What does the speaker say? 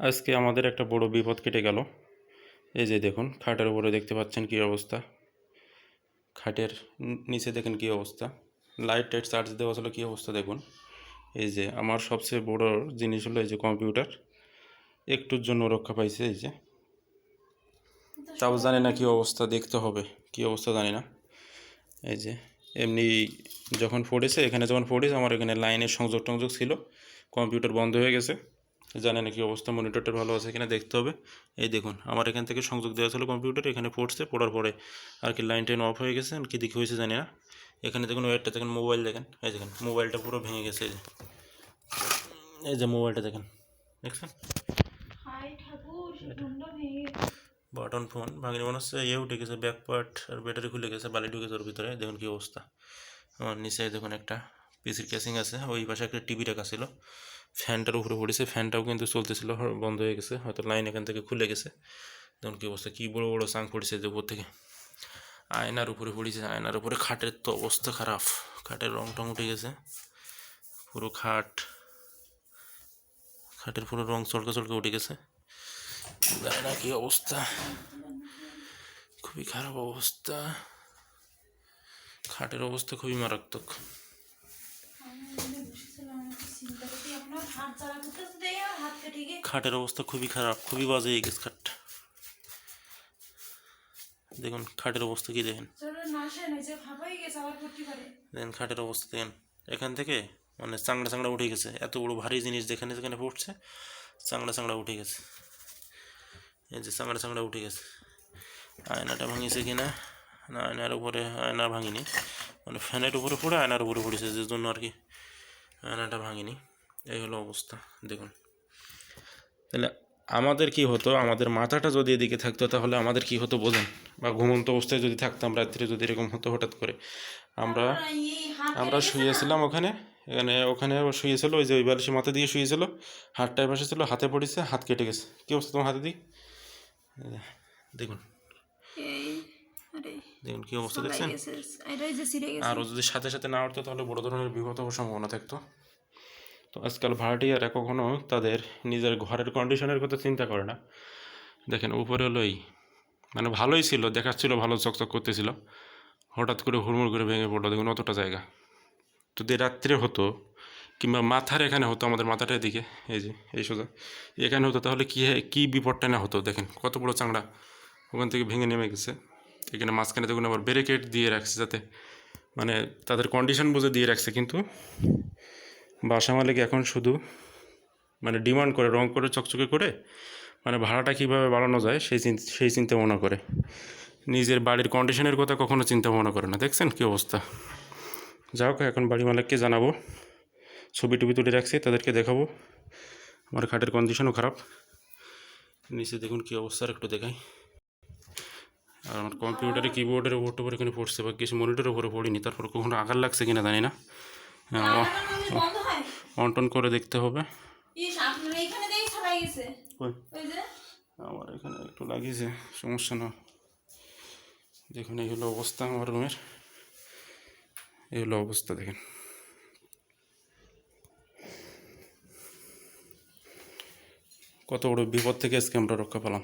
আজকে আমাদের একটা বড় বিপদ কেটে গেল। এই যে দেখুন, খাটের উপরে দেখতে পাচ্ছেন কী অবস্থা। খাটের নিচে দেখেন কী অবস্থা। লাইট টাইট চার্জ দেওয়া ছিল, কী অবস্থা দেখুন। এই যে আমার সবচেয়ে বড় জিনিস হলো এই যে কম্পিউটার। একটুর জন্য রক্ষা পাইছে এই যে। তাও জানি না কী অবস্থা, দেখতে হবে। কী অবস্থা জানি না। এই যে এমনি যখন পড়েছে, এখানে যখন পড়েছে, আমার এখানে লাইনের সংযোগ টংযোগ ছিল। কম্পিউটার বন্ধ হয়ে গেছে। জানি না কি অবস্থা মনিটরটা ভালো আছে কিনা দেখতে হবে। এই দেখুন আমার এখান থেকে সংযোগ দেওয়া ছিল কম্পিউটার এখানে পড়ছে পড়ার পরে আর কি লাইন টাইন অফ হয়ে গেছে আর কি দিকে হয়েছে জানি না। এখানে দেখুন ওয়েটটা দেখেন মোবাইল দেখেন এই দেখেন মোবাইলটা পুরো ভেঙে গেছে এই যে। এই যে মোবাইলটা দেখেন দেখছেন? বাটন ফোন ভাঙিনি মনে হচ্ছে ইয়ে উঠে গেছে ব্যাক পার্ট আর ব্যাটারি খুলে গেছে বালি ঢুকেছে ওর ভিতরে দেখুন কি অবস্থা। আমার নিচে দেখুন একটা পিসির ক্যাসিং আছে, ওই পাশে একটা টিভি রাখা ছিল। ফ্যানটার উপরে পড়েছে, ফ্যানটাও কিন্তু চলতেছিল বন্ধ হয়ে গেছে, হয়তো লাইন এখান থেকে খুলে গেছে। দেখুন কি অবস্থা, কী বড় বড় চাং পড়েছে যে উপর থেকে। আয়নার উপরে পড়েছে, আয়নার উপরে খাটের তো অবস্থা খারাপ, খাটের রং টং উঠে গেছে। পুরো খাট, খাটের পুরো রং চড়কে চড়কে উঠে গেছে। না কি অবস্থা? খুবই খারাপ অবস্থা। খাটের অবস্থা খুবই মারাত্মক আমি এখানে বসেছিলাম আমাকে চিন্তা করতে আপনার হাত জ্বালা করতেছে দেখে আমার হাত কেটে গিয়ে খাটের অবস্থা খুবই খারাপ খুবই বাজে হয়ে গেছে খাট। দেখুন খাটের অবস্থা কি দেখেন? দেখেন খাটের অবস্থা দেখেন। এখান থেকে মানে চাংড়া চাংড়া উঠে গেছে। এত বড় ভারী জিনিস যেখানে যেখানে পড়ছে চাংড়া চাংড়া উঠে গেছে। এই যে চাংড়া চাংড়া উঠে গেছে। আয়নাটা ভাঙিছে কিনা? না আয়নার উপরে আয়না ভাঙিনি। মানে ফ্যানের উপরে পড়ে আয়নার উপরে পড়েছে যে জন্য আর কি আয়নাটা ভাঙিনি। এই হলো অবস্থা দেখুন। তাহলে আমাদের কি হতো আমাদের মাথাটা যদি এদিকে থাকতো তাহলে আমাদের কি হতো বোঝেন বা ঘুমন্ত অবস্থায় যদি থাকতাম রাত্রে যদি এরকম হতো হঠাৎ করে। আমরা আমরা? শুয়েছিলাম ওখানে এখানে ওখানে শুয়েছিল ওই যে ওই বালিশের মাথা দিয়ে শুয়েছিল হাতটায় পাশে ছিল হাতে পড়েছে হাত কেটে গেছে। কী অবস্থা তোমার হাতে দিই দেখুন। দেখুন কী অবস্থা দেখছেন? গেছে এটাই যে ছিঁড়ে গেছে। আর ও যদি সাথে সাথে না উঠতো তাহলে বড় ধরনের বিপদ হওয়ার সম্ভাবনা থাকতো। তো আজকাল ভাড়াটিয়ারা কখনো তাদের নিজের ঘরের কন্ডিশনের কথা চিন্তা করে না। দেখেন, উপরে হলো এই মানে ভালোই ছিল, দেখাচ্ছিল, ভালো চকচক করতেছিল। হঠাৎ করে হুড়মুড় করে ভেঙে পড়ল, দেখুন অতটা জায়গা। যদি রাত্রে হতো, কিংবা মাথার এখানে হতো, আমাদের মাথাটার দিকে এই যে, এই সোজা, এখানে হতো, তাহলে কী কী বিপদটা না হতো? দেখেন, কত বড় চাংড়া ওখান থেকে ভেঙে নেমে গেছে। এখানে মাঝখানে দেখুন আবার ব্যারিকেড দিয়ে রাখছে যাতে মানে তাদের কন্ডিশন বুঝে দিয়ে রাখছে, কিন্তু বাসা মালিক এখন শুধু মানে ডিমান্ড করে, রং করে, চকচকে করে মানে ভাড়াটা কীভাবে বাড়ানো যায় সেই সেই চিন্তা ভাবনা করে। নিজের বাড়ির কন্ডিশনের কথা কখনো চিন্তা ভাবনা করে না। দেখছেন কী অবস্থা? যাই হোক, এখন বাড়ি মালিককে জানাব। ছবি টবি তুলে রাখছি, তাদেরকে দেখাবো। আমার খাটের কন্ডিশনও খারাপ। নিচে দেখুন কী অবস্থা, আর একটু দেখাই। আর আমার কম্পিউটারে কিবোর্ডের উপর এখানে পড়ছে বা কিছু মনিটরের উপরে পড়িনি। তারপর কখনো আঘাত লাগছে কিনা জানি না। হ্যাঁ, অন্টন করে দেখতে হবে। আমার এখানে একটু লাগিয়েছে সমস্যা না। দেখুন এই হলো অবস্থা আমার রুমের। এই হলো অবস্থা দেখেন। কত বড় বিপদ থেকে আজকে আমরা রক্ষা পেলাম।